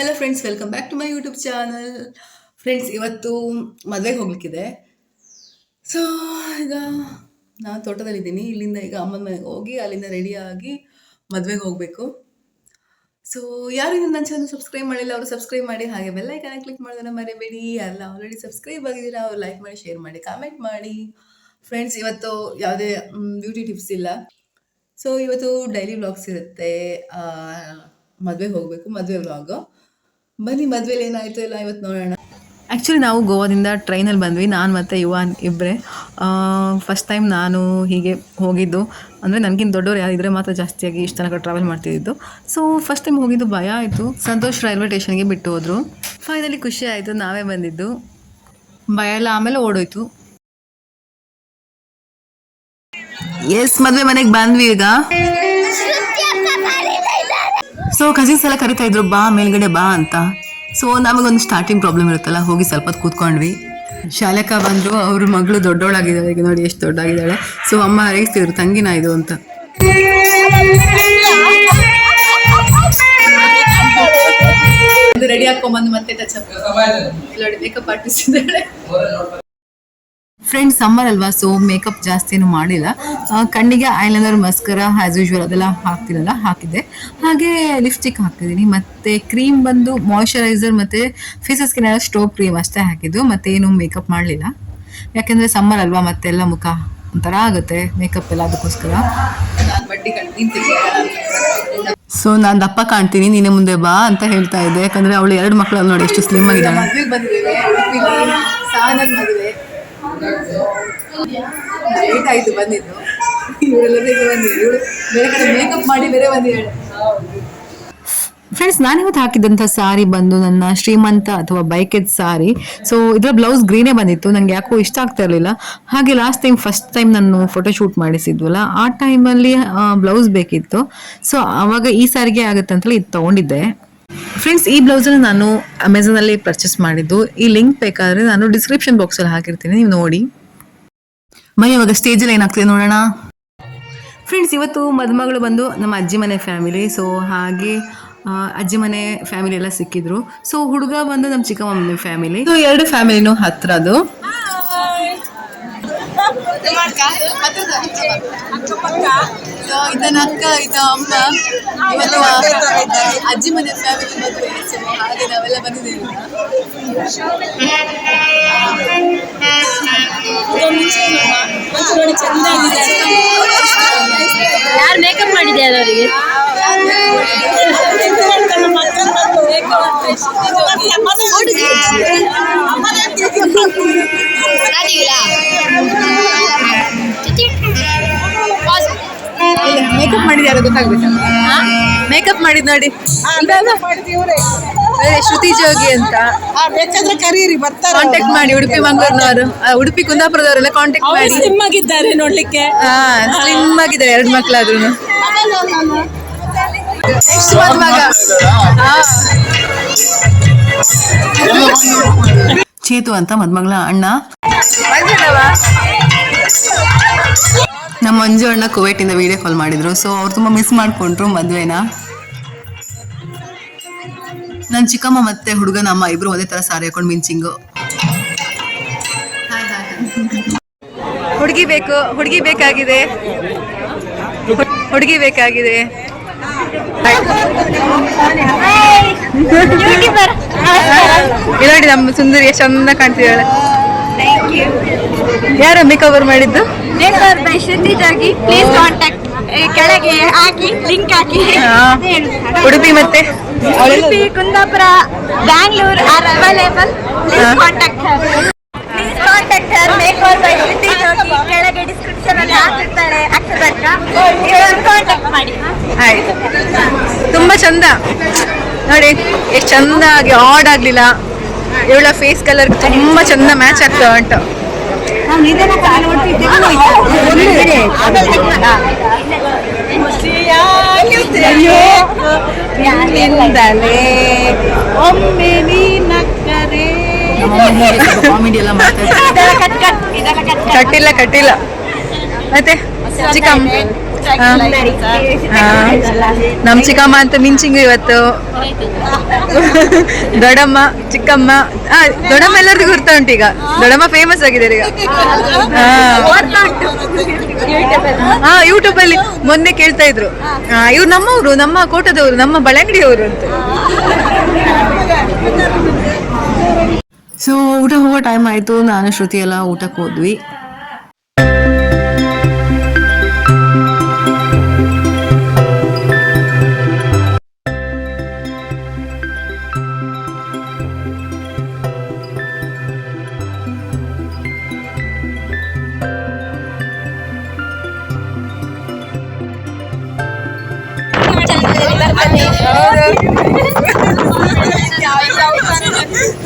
Hello friends welcome back to my YouTube channel friends ಇವತ್ತು ಮದುವೆಗೆ ಹೋಗ್ಲಿಕ್ಕಿದೆ. So ಈಗ ನಾನು ತೋಟದಲ್ಲಿದ್ದೀನಿ. ಇಲ್ಲಿಂದ ಈಗ ಅಮ್ಮನ ಮನೆಗೆ ಹೋಗಿ, ಅಲ್ಲಿಂದ ರೆಡಿಯಾಗಿ ಮದುವೆಗೆ ಹೋಗಬೇಕು. ಸೊ ಯಾರು ಇನ್ನು ನನ್ನ ಚಾನಲ್ ಸಬ್ಸ್ಕ್ರೈಬ್ ಮಾಡಿಲ್ಲ, ಅವರು ಸಬ್ಸ್ಕ್ರೈಬ್ ಮಾಡಿ, ಹಾಗೆ ಬೆಲ್ಲೈಕನ್ನ ಕ್ಲಿಕ್ ಮಾಡೋದನ್ನ ಮರಿಬೇಡಿ. ಅಲ್ಲ ಆಲ್ರೆಡಿ ಸಬ್ಸ್ಕ್ರೈಬ್ ಆಗಿದ್ದೀರಾ, ಅವ್ರು ಲೈಕ್ ಮಾಡಿ ಶೇರ್ ಮಾಡಿ ಕಾಮೆಂಟ್ ಮಾಡಿ. ಫ್ರೆಂಡ್ಸ್ ಇವತ್ತು ಯಾವುದೇ ಬ್ಯೂಟಿ ಟಿಪ್ಸ್ ಇಲ್ಲ. ಸೊ ಇವತ್ತು ಡೈಲಿ ವ್ಲಾಗ್ಸ್ ಇರುತ್ತೆ. ಮದುವೆಗೆ ಹೋಗಬೇಕು, ಮದುವೆ ವ್ಲಾಗು ಬನ್ನಿ ಮದ್ವೆಲಿ ಏನಾಯ್ತು ಇಲ್ಲ ಇವತ್ತು ನೋಡೋಣ. ಆ್ಯಕ್ಚುಲಿ ನಾವು ಗೋವಾದಿಂದ ಟ್ರೈನಲ್ಲಿ ಬಂದ್ವಿ. ನಾನು ಮತ್ತು ಯುವಾನ್ ಇಬ್ಬರೇ ಫಸ್ಟ್ ಟೈಮ್ ನಾನು ಹೀಗೆ ಹೋಗಿದ್ದು. ಅಂದರೆ ನನಗಿಂತ ದೊಡ್ಡವ್ರು ಯಾರಿದ್ರೆ ಮಾತ್ರ ಜಾಸ್ತಿಯಾಗಿ ಇಷ್ಟು ತನಕ ಟ್ರಾವೆಲ್ ಮಾಡ್ತಿದ್ದು ಸೊ ಫಸ್ಟ್ ಟೈಮ್ ಹೋಗಿದ್ದು ಭಯ ಆಯಿತು. ಸಂತೋಷ್ ರೈಲ್ವೆ ಸ್ಟೇಷನ್ಗೆ ಬಿಟ್ಟು ಹೋದರು. ಫೈನಲಿ ಖುಷಿ ಆಯಿತು ನಾವೇ ಬಂದಿದ್ದು. ಭಯ ಎಲ್ಲ ಆಮೇಲೆ ಓಡೋಯ್ತು. ಎಸ್ ಮದುವೆ ಮನೆಗೆ ಬಂದ್ವಿ ಈಗ. ಸೊ ಕಸಿನ್ಸ್ ಎಲ್ಲ ಕರಿತಾ ಇದ್ರು ಬಾ ಮೇಲ್ಗಡೆ ಬಾ ಅಂತ. ಸೊ ನಮಗೊಂದು ಸ್ಟಾರ್ಟಿಂಗ್ ಪ್ರಾಬ್ಲಮ್ ಇರುತ್ತಲ್ಲ ಹೋಗಿ ಸ್ವಲ್ಪ ಹೊತ್ತು ಕೂತ್ಕೊಂಡ್ವಿ. ಶಾಲೆಕ ಬಂದ್ರು ಅವ್ರ ಮಗಳು ದೊಡ್ಡವಳಾಗಿದ್ದಾಳೆ ಈಗ ನೋಡಿ ಎಷ್ಟು ದೊಡ್ಡಾಗಿದ್ದಾಳೆ. ಸೊ ಅಮ್ಮ ಹರಗಿಸ್ತಿದ್ರು ತಂಗಿನ ಇದು ಅಂತ. ರೆಡಿ ಹಾಕೊಂಡ್ಬಂದು ಮತ್ತೆ ಟಚ್ ಅಪ್ ಮೇಕಪ್ ಆರ್ಟಿಸ್ಟ್ ಇದ್ದಾಳೆ. ಫ್ರೆಂಡ್ಸ್ ಸಮ್ಮರ್ ಅಲ್ವಾ? ಸೊ ಮೇಕಪ್ ಜಾಸ್ತಿ ಏನು ಮಾಡಿಲ್ಲ. ಕಣ್ಣಿಗೆ ಐಲೈನರ್ ಮಸ್ಕರ ಆಸ್ ಯೂಶ್ವಲ್ ಅದೆಲ್ಲ ಹಾಕ್ತಿರಲ್ಲ ಹಾಕಿದ್ದೆ. ಹಾಗೆ ಲಿಪ್ಸ್ಟಿಕ್ ಹಾಕ್ತಿದ್ದೀನಿ ಮತ್ತೆ ಕ್ರೀಮ್ ಬಂದು ಮಾಯಶ್ಚರೈಸರ್ ಮತ್ತೆ ಫೇಸಸ್ ಸ್ಕಿನ್ ಸ್ಟೋವ್ ಸ್ಟೋ ಕ್ರೀಮ್ ಅಷ್ಟೇ ಹಾಕಿದ್ದು. ಮತ್ತೆ ಏನು ಮೇಕಪ್ ಮಾಡಲಿಲ್ಲ. ಯಾಕೆಂದ್ರೆ ಸಮ್ಮರ್ ಅಲ್ವಾ? ಮತ್ತೆಲ್ಲ ಮುಖ ಒಂಥರ ಆಗುತ್ತೆ ಮೇಕಪ್ ಎಲ್ಲ ಅದಕ್ಕೋಸ್ಕರ. ಸೊ ನಾನು ದಪ್ಪ ಕಾಣ್ತೀನಿ. ನೀನೆ ಮುಂದೆ ಬಾ ಅಂತ ಹೇಳ್ತಾ ಇದ್ದೆ. ಯಾಕಂದ್ರೆ ಅವಳು ಎರಡು ಮಕ್ಕಳು ನೋಡಿ ಎಷ್ಟು ಸ್ಲಿಮ್ ಆಗಿದ್ದಾಳೆ. ಲೇಟ್ ಆಯ್ತು, ಬಂದಿದ್ದು. ಇವಳೆಲ್ಲ ಬೇಗ ಬಂದಿದ್ದು ಇವಳು ಬೇರೆ ಮೇಕಪ್ ಮಾಡಿ ಬೇರೆ ಬಂದಿದ್ದಾಳೆ ಫ್ರೆಂಡ್ಸ್ ನಾನಿವತ್ತು ಹಾಕಿದಂಥ ಸಾರಿ ಬಂದು ನನ್ನ ಶ್ರೀಮಂತ ಅಥವಾ ಬೈಕೆದ್ ಸಾರಿ ಸೊ ಇದರ ಬ್ಲೌಸ್ ಗ್ರೀನೇ ಬಂದಿತ್ತು. ನನಗೆ ಯಾಕೋ ಇಷ್ಟ ಆಗ್ತಾ ಇರಲಿಲ್ಲ. ಹಾಗೆ ಲಾಸ್ಟ್ ಟೈಮ್ ಫಸ್ಟ್ ಟೈಮ್ ನಾನು ಫೋಟೋ ಶೂಟ್ ಮಾಡಿಸಿದ್ವಲ್ಲ, ಆ ಟೈಮಲ್ಲಿ ಬ್ಲೌಸ್ ಬೇಕಿತ್ತು. ಸೊ ಆವಾಗ ಈ ಸಾರಿಗೆ ಆಗುತ್ತೆ ಅಂತೇಳಿ ಇದು ತೊಗೊಂಡಿದ್ದೆ. ಫ್ರೆಂಡ್ಸ್ ಈ ಬ್ಲೌಸನ್ನು ನಾನು ಅಮೆಝಾನಲ್ಲಿ ಪರ್ಚೇಸ್ ಮಾಡಿದ್ದು. ಈ ಲಿಂಕ್ ಬೇಕಾದರೆ ನಾನು ಡಿಸ್ಕ್ರಿಪ್ಷನ್ ಬಾಕ್ಸಲ್ಲಿ ಹಾಕಿರ್ತೀನಿ. ನೀವು ನೋಡಿ. ಮನೆ ಇವಾಗ ಸ್ಟೇಜಲ್ಲಿ ಏನಾಗ್ತದೆ ನೋಡೋಣ. ಫ್ರೆಂಡ್ಸ್ ಇವತ್ತು ಮದುಮಗಳು ಬಂದು ನಮ್ಮ ಅಜ್ಜಿ ಮನೆ ಫ್ಯಾಮಿಲಿ ಸೊ ಹಾಗೆ ಅಜ್ಜಿ ಮನೆ ಫ್ಯಾಮಿಲಿ ಎಲ್ಲ ಸಿಕ್ಕಿದ್ರು. ಸೊ ಹುಡುಗ ಬಂದು ನಮ್ಮ ಚಿಕ್ಕಮ್ಮನ ಫ್ಯಾಮಿಲಿ ಸೊ ಎರಡು ಫ್ಯಾಮಿಲಿನೂ ಹತ್ರ ಅದು. ಇದನ್ನ ಅಕ್ಕ ಅಜ್ಜಿ ಮನೆ ಫ್ಯಾಮಿಲಿ ಮದುವೆ ಸೊ ಹಾಗೆ ನಾವೆಲ್ಲ ಚೆನ್ನಾಗಿದೆ ಯಾರು ಮೇಕಪ್ ಮಾಡಿದ್ಯಾರ ಅವರಿಗೆ? ಮೇಕಪ್ ಮಾಡಿದ್ಯಾರ ಗೊತ್ತಾಗ್ಬೇಕು. ಮಾಡಿದ್ ನೋಡಿ. ಶ್ರುತಿ ಜೋಗಿ ಅಂತ. ಬೇಕಾದ್ರೆ ಕರೀರಿ ಬರ್ತಾರೆ ಕಾಂಟ್ಯಾಕ್ಟ್ ಮಾಡಿ ಉಡುಪಿ ಮಂಗಳೂರಿನವರು. ಉಡುಪಿ ಕುಂದಾಪುರದವರೆಲ್ಲ ಕಾಂಟ್ಯಾಕ್ಟ್ ಮಾಡಿ. ಸ್ಲಿಮ್ ಆಗಿದ್ದಾರೆ ನೋಡ್ಲಿಕ್ಕೆ ಹಾ ಸ್ಲಿಮ್ ಆಗಿದ್ದಾರೆ ಎರಡು ಮಕ್ಕಳಾದ್ರು ಚೇತು ಅಂತ ಮದ್ಮಗಳ ಅಣ್ಣ. ನಮ್ಮ ಮಂಜು ಅಣ್ಣ ಕುವೈಟಿಂದ ವಿಡಿಯೋ ಕಾಲ್ ಮಾಡಿದ್ರು ಸೊ ಅವ್ರು ತುಂಬಾ ಮಿಸ್ ಮಾಡ್ಕೊಂಡ್ರು ಮದ್ವೆನ. ನನ್ನ ಚಿಕ್ಕಮ್ಮ ಮತ್ತೆ ಹುಡುಗನ ಅಮ್ಮ ಇಬ್ರು ಒಂದೇ ತರ ಸಾರಿ ಹಾಕೊಂಡು ಮಿಂಚಿಂಗು. ಹುಡುಗಿ ಬೇಕು ಹುಡುಗಿ ಬೇಕಾಗಿದೆ. ಹುಡುಗಿ ಬೇಕಾಗಿದೆ. ನೋಡಿ ನಮ್ಮ ಸುಂದರಿ ಎಷ್ಟು ಚಂದ ಕಾಣ್ತಿದ್ದಾಳೆ. ಯಾರ ಓವರ್ ಮಾಡಿದ್ದು? Makeup by Shruti ಜಾಗಿ please contact ಕೆಳಗೆ ಹಾಕಿ ಲಿಂಕ್ ಹಾಕಿ. ಉಡುಪಿ ಮತ್ತೆ? Udupi Kundapura Bangalore are available. Contact please contact her make over by ಕೆಳಗೆ ಡಿಸ್ಕ್ರಿಪ್ಷನ್ ಅಲ್ಲಿ ಹಾಕಿರ್ತಾರೆ. ಅಕ್ಷರಕ್ಕ ಕಾಂಟ್ಯಾಕ್ಟ್ ಮಾಡಿ. ಆಯ್ತು. ತುಂಬಾ ಚಂದ. ನೋಡಿ ಎಷ್ಟು ಚಂದಾಗಿ ಆಡ್ ಆಗ್ಲಿಲ್ಲ. ಇವಳ ಫೇಸ್ ಕಲರ್ ತುಂಬಾ ಚಂದ ಮ್ಯಾಚ್ ಆಗ್ತಾ ಉಂಟು. ಒಮ್ಮೆ ನೀನಕ್ಕರೆ ಕಾಮಿಡಿ ಎಲ್ಲ ಕಟ್ಟಿಲ್ಲ ಕಟ್ಟಿಲ್ಲ. ಮತ್ತೆ? ಚಿಕ್ಕಮ್ಮ. ನಮ್ ಚಿಕ್ಕಮ್ಮ ಅಂತ ಮಿಂಚಿಂಗ್ ಇವತ್ತು. ದೊಡಮ್ಮ ಚಿಕ್ಕಮ್ಮ. ದೊಡಮ್ಮ ದೊಡ್ಡಮ್ಮ ಎಲ್ಲರಿಗೂ ಗುರ್ತಾ ಉಂಟು ಈಗ. ದೊಡಮ್ಮ ಫೇಮಸ್ ಆಗಿದ್ದಾರೆ ಈಗ. ಹಾ. ಹಾ ಯೂಟ್ಯೂಬ್ ಅಲ್ಲಿ ಮೊನ್ನೆ ಕೇಳ್ತಾ ಇದ್ರು. ಇವ್ರು ನಮ್ಮವರು ನಮ್ಮ ಕೋಟದವರು ನಮ್ಮ ಬಳಂಗಡಿಯವರು ಅಂತ. ಸೊ ಊಟ ಹೋಗೋ ಟೈಮ್ ಆಯ್ತು. ನಾನು ಶ್ರುತಿ ಎಲ್ಲ ಊಟಕ್ಕೆ ಹೋದ್ವಿ.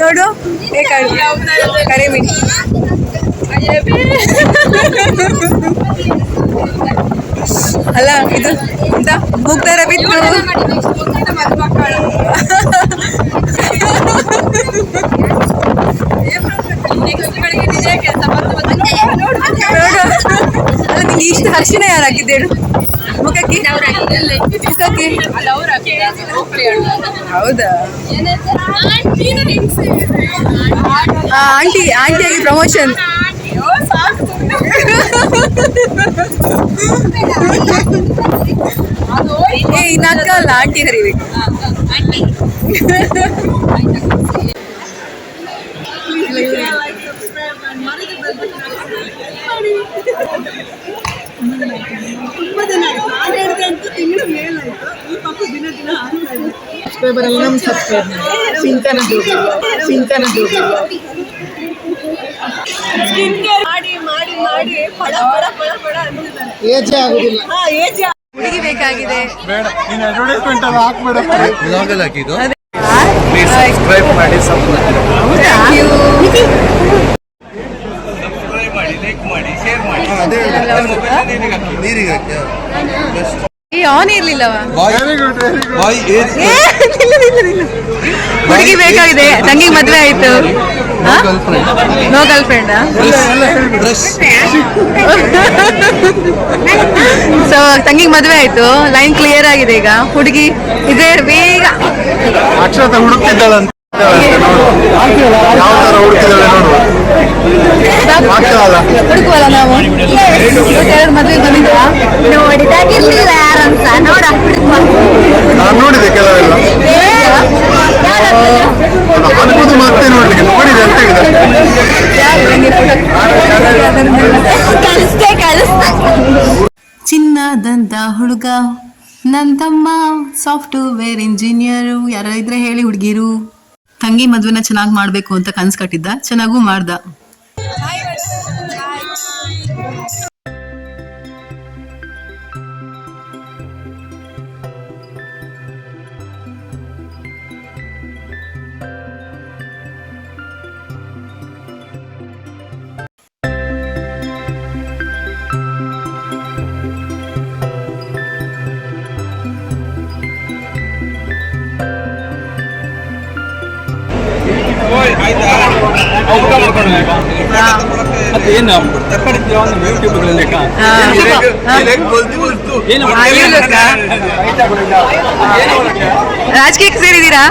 ನೋಡು ಕರೆ ಮೀನು. ಅಲ್ಲ ಇದು ಎಂತ? ಹೋಗ್ತಾರ ಬಿತ್ತು ಕೆಲಸ ಇಷ್ಟು ಹರ್ಷಿನ ಯಾರು ಹಾಕಿದ್ದೇಳು ಮುಖಕ್ಕೆ? ಮುಖಕ್ಕೆ? ಹೌದಾ? ಆಂಟಿ ಆಂಟಿ ಆಂಟಿಯಾಗಿ ಪ್ರಮೋಷನ್ ಏ, ಇನ್ನ ಅಲ್ಲ, ಆಂಟಿ ಕರಿಬೇಕು ಸಬ್ಸ್ಕ್ರೈಬರ್ ಎಲ್ಲ ನಮ್ಮ ಸಬ್ಸ್ಕ್ರೈಬ್ ಸಿಂಕನ ಸಿಂಕನ ಸ್ಕಿನ್ ಕೇರ್ ಮಾಡಿ ಮಾಡಿ ಮಾಡಿ ಪಡ ಪಡ ಪಡ ಪಡ ಅಂತಿದ್ದಾರೆ. ಏಜೇ ಆಗುದಿಲ್ಲ. ಹಾ ಏಜ್ ಹುಡುಗಿ ಬೇಕಾಗಿದೆ. ಬೇಡ ನೀನು ಅಡ್ವರ್ಟೈಸ್ಮೆಂಟ್ ಅಲ್ಲಿ ಹಾಕ್ಬೇಡ. ಬ್ಲಾಗಲ್ಲಿ ಹಾಕಿದ್ದು. ಅದೇ. ಪ್ಲೀಸ್ ಸಬ್ಸ್ಕ್ರೈಬ್ ಮಾಡಿ ಸಬ್ಸ್ಕ್ರೈಬ್ ಮಾಡಿ. ಲೈಕ್ ಮಾಡಿ ಶೇರ್ ಮಾಡಿ ನೀರಿಗೆ ಹಾಕಿ. On ಇರ್ಲಿಲ್ಲವ bye very good very good bye air ಹುಡುಗಿ ಬೇಕಾಗಿದೆ. ತಂಗಿಗೆ ಮದ್ವೆ ಆಯ್ತು. ನೋ ಗರ್ಲ್ ಫ್ರೆಂಡ್ ಸೊ ತಂಗಿಗೆ ಮದ್ವೆ ಆಯ್ತು. ಲೈನ್ ಕ್ಲಿಯರ್ ಆಗಿದೆ ಈಗ. ಹುಡುಗಿ ಇದೇ ಬೇಗ. ಅಕ್ಷತ ಹುಡುಕ್ತಿದ್ದಾಳಂತ ಹುಡುಕುವಲ್ಲ ನಾವು? ಎರಡು ಮದ್ವೆ ಬಂದಿದ್ವಾ ನೋಡಿದಾಗಿರ್ಲಿಲ್ಲ. ನಾನು ನೋಡಿದೆ ಕೆಲವೆಲ್ಲ. ಅನ್ಬೋದು ಮತ್ತೆ ನೋಡ್ಲಿಕ್ಕೆ ನೋಡಿದೆ ಅಂತ ಚಿನ್ನದಂತ ಹುಡುಗ ನನ್ ತಮ್ಮ ಸಾಫ್ಟ್ವೇರ್ ಇಂಜಿನಿಯರ್ ಯಾರ ಇದ್ರೆ ಹೇಳಿ ಹುಡುಗಿರು. ತಂಗಿ ಮದುವೆನ ಚೆನ್ನಾಗಿ ಮಾಡಬೇಕು ಅಂತ ಕನ್ಸ್ ಕಟ್ಟಿದ್ದ ಚೆನ್ನಾಗೂ ಮಾಡ್ದ. ರಾಜಕೀಯಕ್ಕೆ ಸೇರಿದ್ದೀರಾ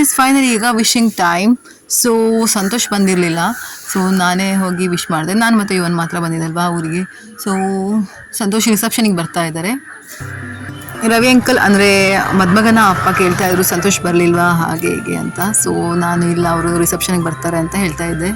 ಎಸ್ ಫೈನಲಿ ಈಗ ವಿಶಿಂಗ್ ಟೈಮ್ ಸೊ ಸಂತೋಷ್ ಬಂದಿರಲಿಲ್ಲ. ಸೊ ನಾನೇ ಹೋಗಿ ವಿಶ್ ಮಾಡಿದೆ. ನಾನು ಮತ್ತು ಇವನ್ ಮಾತ್ರ ಬಂದಿದ್ದಲ್ವಾ ಊರಿಗೆ. ಸೊ ಸಂತೋಷ್ ರಿಸೆಪ್ಷನಿಗೆ ಬರ್ತಾ ಇದ್ದಾರೆ. ರವಿ ಅಂಕಲ್ ಅಂದರೆ ಮದ್ಮಗನ ಅಪ್ಪ ಕೇಳ್ತಾ ಇದ್ರು, ಸಂತೋಷ್ ಬರಲಿಲ್ವಾ? ಹಾಗೆ ಹೀಗೆ ಅಂತ. ಸೊ ನಾನು ಇಲ್ಲ, ಅವರು ರಿಸೆಪ್ಷನ್ಗೆ ಬರ್ತಾರೆ ಅಂತ ಹೇಳ್ತಾ ಇದ್ದೆ.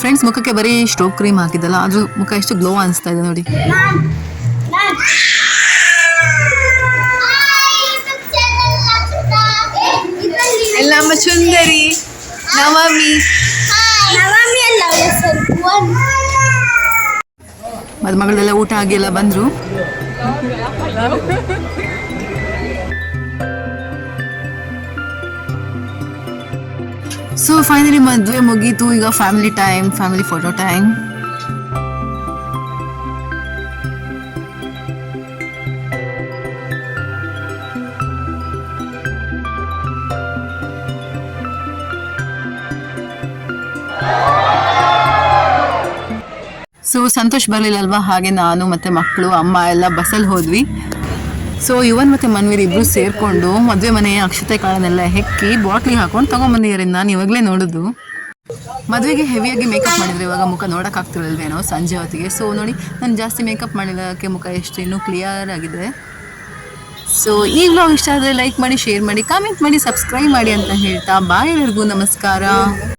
ಫ್ರೆಂಡ್ಸ್ ಮುಖಕ್ಕೆ ಬರೀ ಸ್ಟ್ರೋಕ್ ಕ್ರೀಮ್ ಹಾಕಿದ್ದಲ್ಲ ಅದ್ರ ಮುಖ ಎಷ್ಟು ಗ್ಲೋ ಅನಿಸ್ತಾ ಇದೆ ನೋಡಿ. ಎಲ್ಲ ನಮ್ಮ. ಸುಂದರಿ ನವಮಿ ಮದುಮಗಳೆಲ್ಲ ಊಟ ಆಗಿ ಎಲ್ಲ ಬಂದ್ರು. ಸೊ ಫೈನಲಿ ಮದುವೆ ಮುಗೀತು. ಈಗ family time family photo time so Santosh ಬರಲಿಲ್ಲ ಅಲ್ವಾ ಹಾಗೆ ನಾನು ಮತ್ತೆ ಮಕ್ಕಳು, ಅಮ್ಮ ಎಲ್ಲ ಬಸ್ಸಲ್ಲಿ ಹೋದ್ವಿ. ಸೊ ಯುವನ್ ಮತ್ತೆ ಮನ್ವೀರ್ ಇಬ್ರು ಸೇರ್ಕೊಂಡು ಮದುವೆ ಮನೆ ಅಕ್ಷತೆ ಕಾಳನ್ನೆಲ್ಲ ಹೆಕ್ಕಿ ಬಾಟ್ಲಿ ಹಾಕೊಂಡು ತಗೊಂಬಂದಿದ್ದಾರೆ ನಾನು ಇವಾಗಲೇ ನೋಡೋದು. ಮದುವೆಗೆ ಹೆವಿಯಾಗಿ ಮೇಕಪ್ ಮಾಡಿದ್ರೆ ಇವಾಗ ಮುಖ ನೋಡೋಕ್ಕಾಗ್ತಿರಲ್ವೇನೋ ಸಂಜೆ ಹೊತ್ತಿಗೆ. ಸೊ ನೋಡಿ, ನಾನು ಜಾಸ್ತಿ ಮೇಕಪ್ ಮಾಡಿದಕ್ಕೆ ಮುಖ ಎಷ್ಟು ಇನ್ನೂ ಕ್ಲಿಯರ್ ಆಗಿದೆ. ಸೊ ಈ ವ್ಲಾಗ್ ಇಷ್ಟ ಆದರೆ ಲೈಕ್ ಮಾಡಿ ಶೇರ್ ಮಾಡಿ ಕಾಮೆಂಟ್ ಮಾಡಿ ಸಬ್ಸ್ಕ್ರೈಬ್ ಮಾಡಿ ಅಂತ ಹೇಳ್ತಾ ಬಾಯ್ ಎಲ್ಲರಿಗೂ ನಮಸ್ಕಾರ.